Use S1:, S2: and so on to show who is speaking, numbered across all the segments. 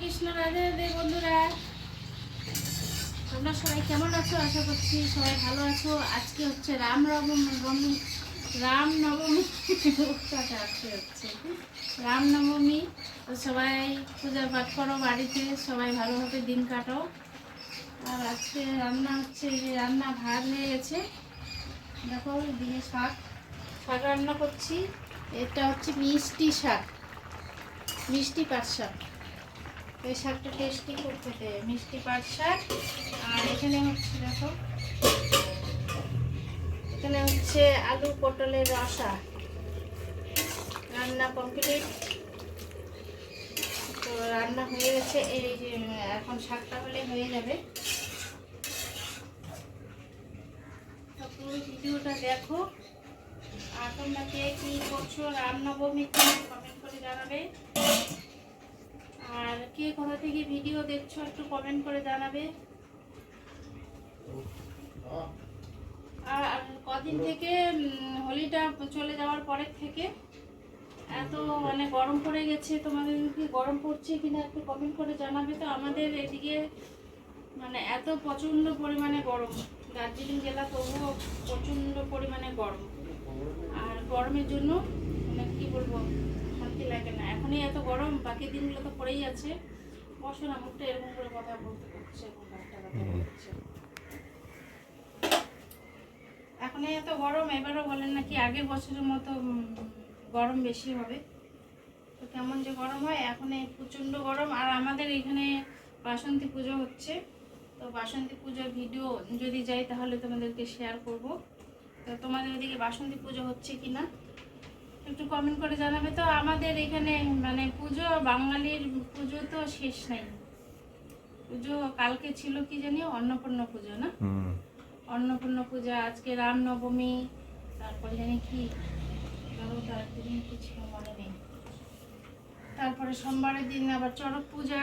S1: কৃষ্ণ রাধে রাধে বন্ধুরা। তোমরা সবাই কেমন আছো? আশা করছি সবাই ভালো আছো। আজকে হচ্ছে রাম নবমী রাম নবমী। আজকে হচ্ছে। রাম নবমী সবাই পূজা পাঠ করো বাড়িতে, সবাই ভালোভাবে দিন কাটাও। আর আজকে রান্না হচ্ছে যে রান্না ভাত হয়ে গেছে। দেখো, দিয়ে শাক শাক রান্না করছি। এটা হচ্ছে মিষ্টি শাক, মিষ্টি পাট শাক। এই শাকটা টেস্টি করতে দেয় মিষ্টি পাট শাক। আর এখানে হচ্ছে দেখো, এখানে হচ্ছে আলু পটলের রসা। রান্না কমপ্লিট তো রান্না হয়ে গেছে, এই যে, এখন শাকটা হলে হয়ে যাবে। ভিডিওটা দেখো। আর তোমরা কে কি করছ রামনবমীতে কমেন্ট করে জানাবে। আর কে কোথা থেকে ভিডিও দেখছ একটু কমেন্ট করে জানাবে। আর কদিন থেকে হোলিটা চলে যাওয়ার পরের থেকে এত মানে গরম পড়ে গেছে। তোমাদের কি গরম পড়ছে কিনা একটু কমেন্ট করে জানাবে তো। আমাদের এদিকে মানে এত প্রচণ্ড পরিমাণে গরম। দার্জিলিং জেলা তবুও প্রচণ্ড পরিমাণে গরম। আর গরমের জন্য মানে কী বলব? এখনই এত গরম বাকি দিনগুলো তো পড়েই আছে। বসো না মুখটা এরকম করে কথা বলতে করছে এরকম একটা কথা বলছে এখনই এত গরম এবারও বলেন নাকি আগের বছরের মতো গরম বেশি হবে। তো কেমন যে গরম হয় এখন প্রচণ্ড গরম। আর আমাদের এখানে বাসন্তী পুজো হচ্ছে। তো বাসন্তী পুজোর ভিডিও যদি যাই তাহলে তোমাদেরকে শেয়ার করব। তো তোমাদের ওদিকে বাসন্তী পুজো হচ্ছে কি না একটু কমেন্ট করে জানাবে। তো আমাদের এখানে মানে পুজো বাঙালির পুজো তো শেষ নাই। পুজো কালকে ছিল কি জানি? অন্নপূর্ণা পুজো না? অন্নপূর্ণা পূজা আজকে রামনবমী তারপরে জানি কি? আরও তারপরে কি মনে নেই। তারপরে সোমবারের দিন আবার চড়ক পূজা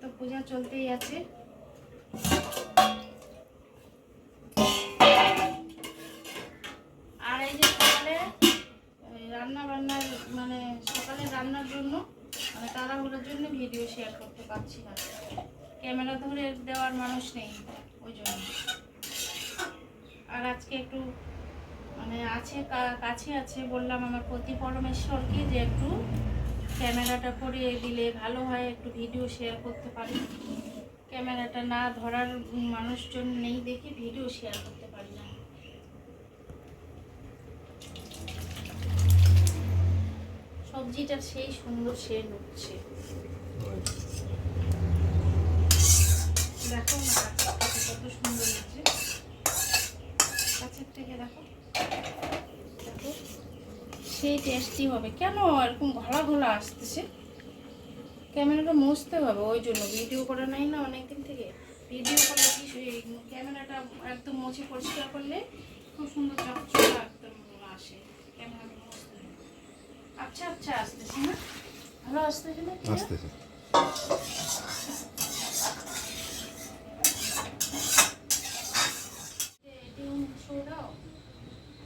S1: তো পূজা চলতেই আছে। শেয়ার করতে পারছি না। ক্যামেরা ধরে দেওয়ার মানুষ নেই ওই জন্য। আর আজকে একটু মানে আছে কাছে আছে বললাম আমার প্রতি পরমেশ্বরকে যে একটু ক্যামেরাটা করে দিলে ভালো হয়, একটু ভিডিও শেয়ার করতে পারি। ক্যামেরাটা না ধরার মানুষজন নেই দেখে ভিডিও শেয়ার করতে পারি না। সবজিটা সেই সুন্দর সে নুচ্ছে দেখো কত সুন্দর হচ্ছে থেকে দেখো। দেখো, সেই টেস্টি হবে। কেন এরকম ঘোলা ঘোলা আসতেছে? ক্যামেরাটা মুছতে হবে ওই জন্য। ভিডিও করা নাই না অনেকদিন থেকে। ভিডিও করলে কি ক্যামেরাটা একদম মুছে পরিষ্কার করলে খুব সুন্দর চকচকা একদম আসে। ক্যামেরাটা মুছতে হবে। আচ্ছা আচ্ছা আসতেছে না? আসতেছে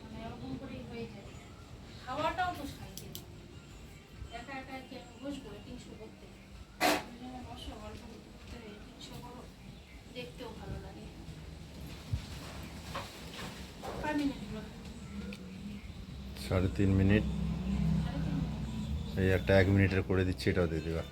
S1: মানে হয়ে
S2: সাড়ে তিন মিনিট। এই একটা এক মিনিটের করে দিচ্ছি, এটাও দিয়ে দেবা।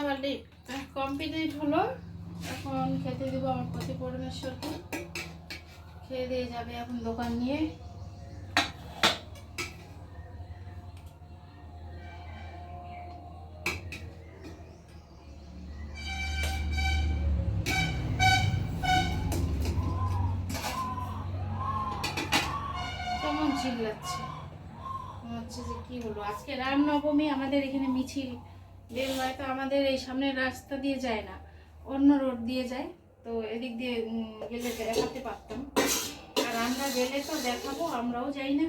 S1: আমাকে। কমপ্লিট হলো। এখন খেতে দেবো আমার পতি পরমেশ্বরকে। খেয়ে দিয়ে যাবে এখন দোকান নিয়ে। কেমন চিল্লাচ্ছে। হচ্ছে যে কি হলো আজকে রামনবমী আমাদের এখানে মিছিল। বের হয় তো আমাদের এই সামনের রাস্তা দিয়ে যায় না অন্য রোড দিয়ে যায়। তো এদিক দিয়ে গেলে দেখাতে পারতাম। আর আমরা গেলে তো দেখাবো আমরাও যাই না।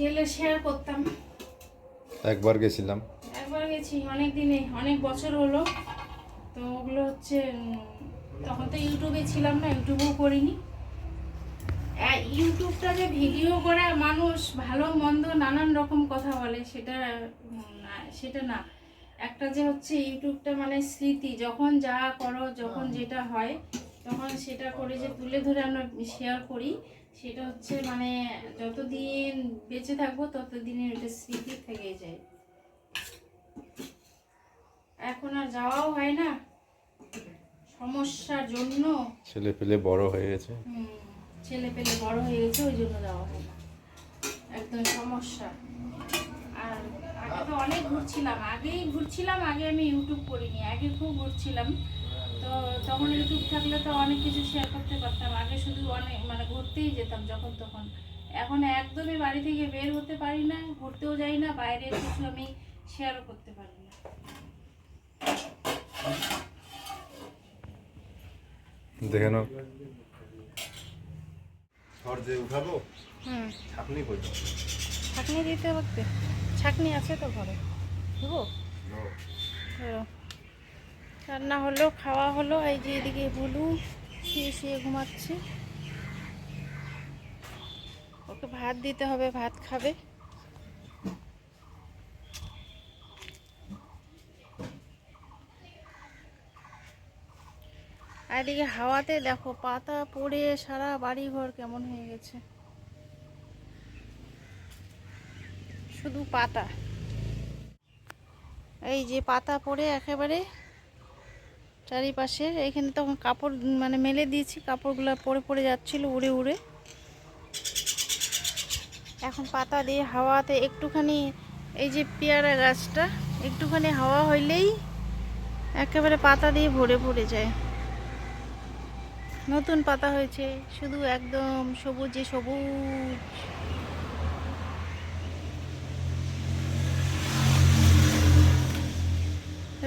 S1: গেলে শেয়ার করতাম।
S2: একবার গেছিলাম।
S1: একবার গেছি অনেক দিনে অনেক বছর হলো। তো ওগুলো হচ্ছে তখন তো ইউটিউবে ছিলাম না, ইউটিউবেও করিনি। ইউটিউবটা যে ভিডিও করে মানুষ ভালো, মন্দ, নানান রকম কথা বলে, সেটা সেটা না। একটা যে হচ্ছে ইউটিউবটা মানে স্মৃতি, যখন যা করো, যখন যেটা হয়, তখন সেটা করে যে তুলে ধরে আমরা শেয়ার করি, সেটা হচ্ছে মানে যতদিন বেঁচে থাকব, ততদিনের ওটা স্মৃতি থেকে যায়। এখন আর যাওয়াও হয় না। সমস্যার জন্য?
S2: ছেলে পেলে বড় হয়ে গেছে।
S1: হুম, ছেলে পেলে বড় হয়ে গেছে ওই জন্য যাওয়া হয় না। একদম সমস্যা। আর আগে তো অনেক ঘুরছিলাম। আগেই ঘুরছিলাম আগে আমি ইউটিউব করিনি। আগে খুব ঘুরছিলাম। তো তখন ইউটিউব থাকলে তো অনেক কিছু শেয়ার করতে পারতাম। আগে শুধু অনেক মানে ঘুরতেই যেতাম যখন তখন। এখন একদমই বাড়ি থেকে বের হতে পারি না ঘুরতেও যাই না বাইরের কিছু আমি শেয়ারও করতে পারি না।
S2: দেখে নাও।
S3: যে উঠাবো?
S1: হুম।
S3: ছাপনি করব
S1: ছাকনি দিতে হচ্ছে ছাকনি আছে তো ঘরে। দেবো। রান্না হলো খাওয়া হলো এই যে এদিকে বুলু শুয়ে শুয়ে ঘুমাচ্ছে। ওকে ভাত দিতে হবে ভাত খাবে। এদিকে হাওয়াতে দেখো পাতা পড়ে সারা বাড়ি ঘর কেমন হয়ে গেছে। শুধু পাতা। এই যে পাতা পড়ে একেবারে চারিপাশে, এখানে তখন কাপড় মানে মেলে দিয়েছি, কাপড়গুলো পড়ে পড়ে যাচ্ছিল উড়ে উড়ে। এখন পাতা দিয়ে হাওয়াতে একটুখানি, এই যে পেয়ারা গাছটা, একটুখানি হাওয়া হইলেই একেবারে পাতা দিয়ে ভরে ভরে যায়। নতুন পাতা হয়েছে, শুধু একদম সবুজে সবুজ।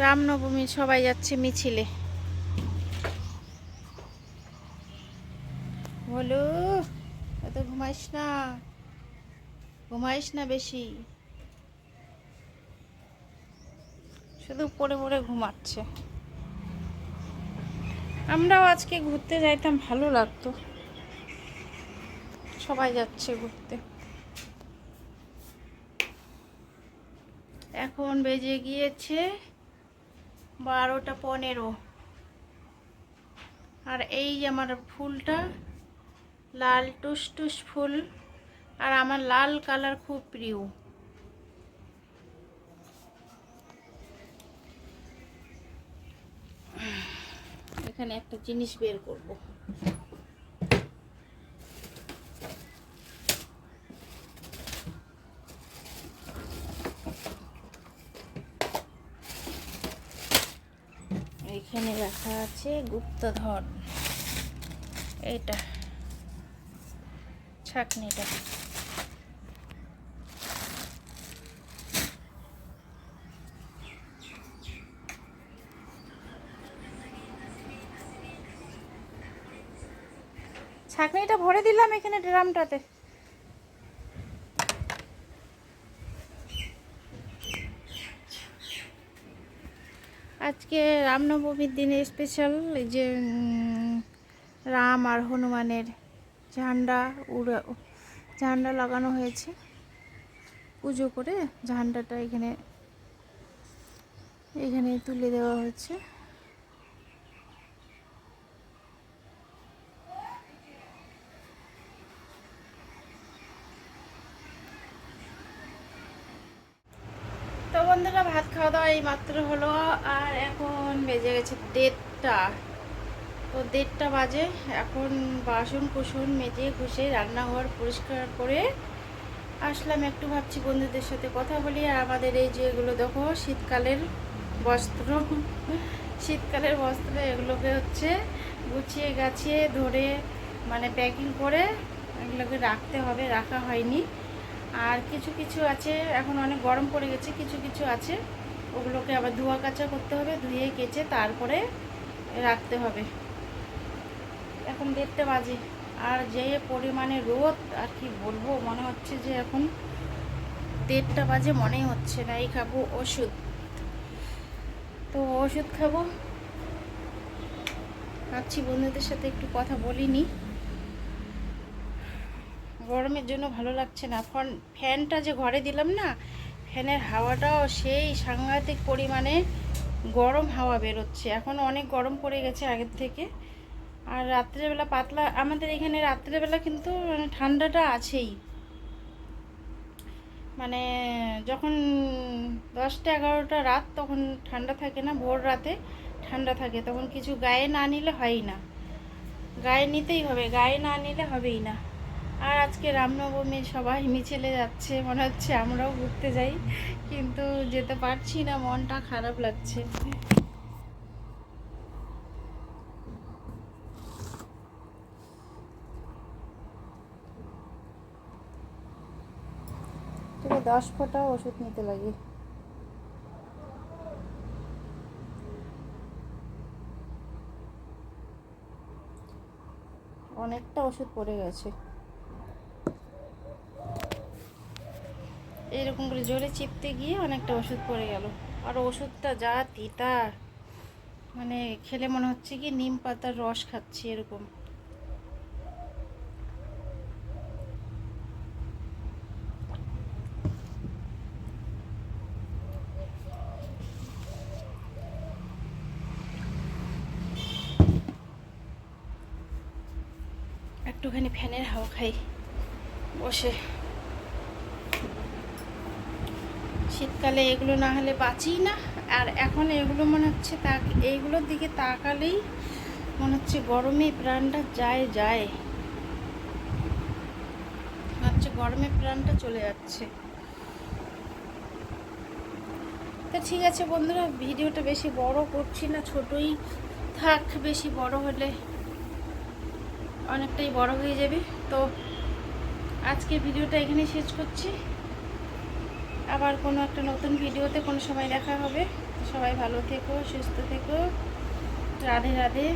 S1: রামনবমী সবাই যাচ্ছে মিছিলে। বলো, এত ঘুমাইস না ঘুমাইস না বেশি। শুধু পড়ে পড়ে ঘুমাচ্ছে। আমরাও আজকে ঘুরতে যাইতাম, ভালো লাগতো। সবাই যাচ্ছে ঘুরতে। এখন বেজে গিয়েছে বারোটা পনেরো। আর এই যে আমার ফুলটা, লাল টুস টুস ফুল, আর আমার লাল কালার খুব প্রিয়। এখানে একটা জিনিস বের করব। এখানে রাখা আছে গুপ্তধন। এটা ছাকনিটা। ছাকনিটা ভরে দিলাম এখানে ড্রামটাতে। আজকে রামনবমীর দিনে স্পেশাল এই যে রাম আর হনুমানের ঝান্ডা উড়া, ঝান্ডা লাগানো হয়েছে। পুজো করে ঝান্ডাটা এখানে এখানে তুলে দেওয়া হয়েছে তো বন্ধুরা ভাত খাওয়া দাওয়া এই মাত্র হলো আর এখন বেজে গেছে দেড়টা। তো দেড়টা বাজে, এখন বাসন কুসন মেজে ঘষে রান্নাঘর পরিষ্কার করে আসলাম। একটু ভাবছি বন্ধুদের সাথে কথা বলি। আর আমাদের এই যে এগুলো দেখো, শীতকালের বস্ত্র। শীতকালের বস্ত্র এগুলোকে হচ্ছে গুছিয়ে গাছিয়ে ধরে মানে প্যাকিং করে এগুলোকে রাখতে হবে, রাখা হয়নি। আর কিছু কিছু আছে, এখন অনেক গরম পড়ে গেছে, কিছু কিছু আছে। ওগুলোকে আবার ধোয়া কাচা করতে হবে, ধুয়ে কেচে তারপরে রাখতে হবে। এখন দেড়টা বাজে। আর যে পরিমাণে রোদ, আর কি বলব, মনে হচ্ছে যে এখন দেড়টা বাজে, মনেই হচ্ছে না। এই খাব ওষুধ। তো ওষুধ খাব। ভাবছি বন্ধুদের সাথে একটু কথা বলিনি। গরমের জন্য ভালো লাগছে না। ফ্যানটা যে ঘরে দিলাম না ফ্যানের হাওয়াটাও সেই সাংঘাতিক পরিমাণে গরম হাওয়া বেরোচ্ছে। এখন অনেক গরম পড়ে গেছে আগের থেকে। আর রাত্রেবেলা পাতলা, আমাদের এখানে রাত্রেবেলা কিন্তু মানে ঠান্ডাটা আছেই। মানে যখন দশটা, এগারোটা রাত তখন ঠান্ডা থাকে না, ভোর রাতে ঠান্ডা থাকে। তখন কিছু গায়ে না নিলে হয়ই না। গায়ে নিতেই হবে, গায়ে না নিলে হবেই না। আর আজকে রামনবমী সবাই মিছিলে যাচ্ছে, মনে হচ্ছে আমরাও ঘুরতে যাই, কিন্তু যেতে পারছি না, মনটা খারাপ লাগছে। দশ ফোঁটা ওষুধ নিতে লাগে। অনেকটা ওষুধ পড়ে গেছে। এরকম করে জোরে চিপতে গিয়ে অনেকটা ওষুধ পড়ে গেল। আর ওষুধটা যা তিতা মানে খেলে মনে হচ্ছে কি নিম পাতার রস খাচ্ছি এরকম। একটুখানি ফ্যানের হাওয়া খাই, বসে। শীতকালে এগুলো না হলে বাঁচি না। আর এখন এগুলো মনে হচ্ছে তাক, এইগুলোর দিকে তাকালেই মনে হচ্ছে গরমে প্রাণটা যায় যায়। হচ্ছে গরমে প্রাণটা চলে যাচ্ছে। তা ঠিক আছে বন্ধুরা, ভিডিওটা বেশি বড় করছি না, ছোটই থাক, বেশি বড় হলে অনেকটাই বড় হয়ে যাবে। তো আজকে ভিডিওটা এখানে শেষ করছি। আবার কোনো একটা নতুন ভিডিওতে কোনো সময় দেখা হবে। সবাই ভালো থেকো, সুস্থ থেকো। রাধে রাধে।